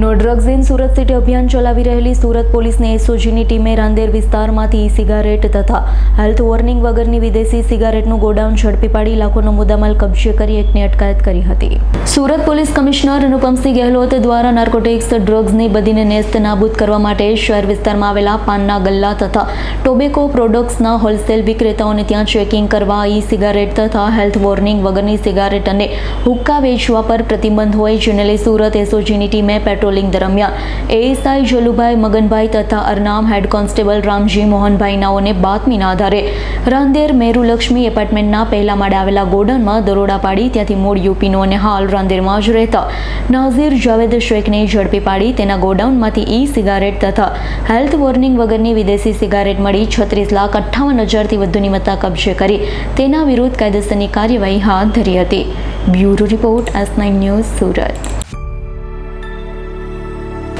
No drugs in Surat city અભિયાન ચલાવી રહેલી સુરત પોલીસની એસઓજીની ટીમે રાંદેર વિસ્તારમાંથી ઈ સિગારેટ તથા હેલ્થ વોર્નિંગ વગરની વિદેશી સિગારેટનું ગોડાઉન ઝડપી પાડી લાખોનો મુદ્દામાલ કબજે કરી એકની અટકાયત કરી હતી. સુરત પોલીસ કમિશનર અનુપમસિંહ ગેહલોત દ્વારા નાર્કોટિક્સ, ડ્રગ્સની બધીને નેસ્ત નાબૂદ કરવા માટે શહેર વિસ્તારમાં આવેલા પાનના ગલ્લા તથા ટોબેકો પ્રોડક્ટ્સના હોલસેલ વિક્રેતાઓને ત્યાં ચેકિંગ કરવા ઈ સિગારેટ તથા હેલ્થ વોર્નિંગ વગરની સિગારેટ અને હુક્કા વેચવા પર પ્રતિબંધ હોય, જેને લઈ સુરત એસઓજીની ટીમે પેટ્રોલિંગ દરમિયાન એએસઆઈ જલુભાઈ, મગનભાઈ તથા અરનામ હેડ કોન્સ્ટેબલ રામજી મોહનભાઈ નાઓને બાતમીના આધારે રાંદેર મેરુલક્ષ્મી એપાર્ટમેન્ટના પહેલા માળે આવેલા ગોડાઉનમાં દરોડા પાડી, ત્યાંથી મૂળ યુપીનો અને હાલ રાંદેરમાં જ રહેતા નાઝીર જાવેદ શેખને ઝડપી પાડી, તેના ગોડાઉનમાંથી ઈ સિગારેટ તથા હેલ્થ વોર્નિંગ વગરની વિદેશી સિગારેટ મળી, છત્રીસ લાખ અઠ્ઠાવન હજારથી વધુની મત્તા કબજે કરી, તેના વિરુદ્ધ કાયદેસરની કાર્યવાહી હાથ ધરી હતી. Bureau report S nine news Surat.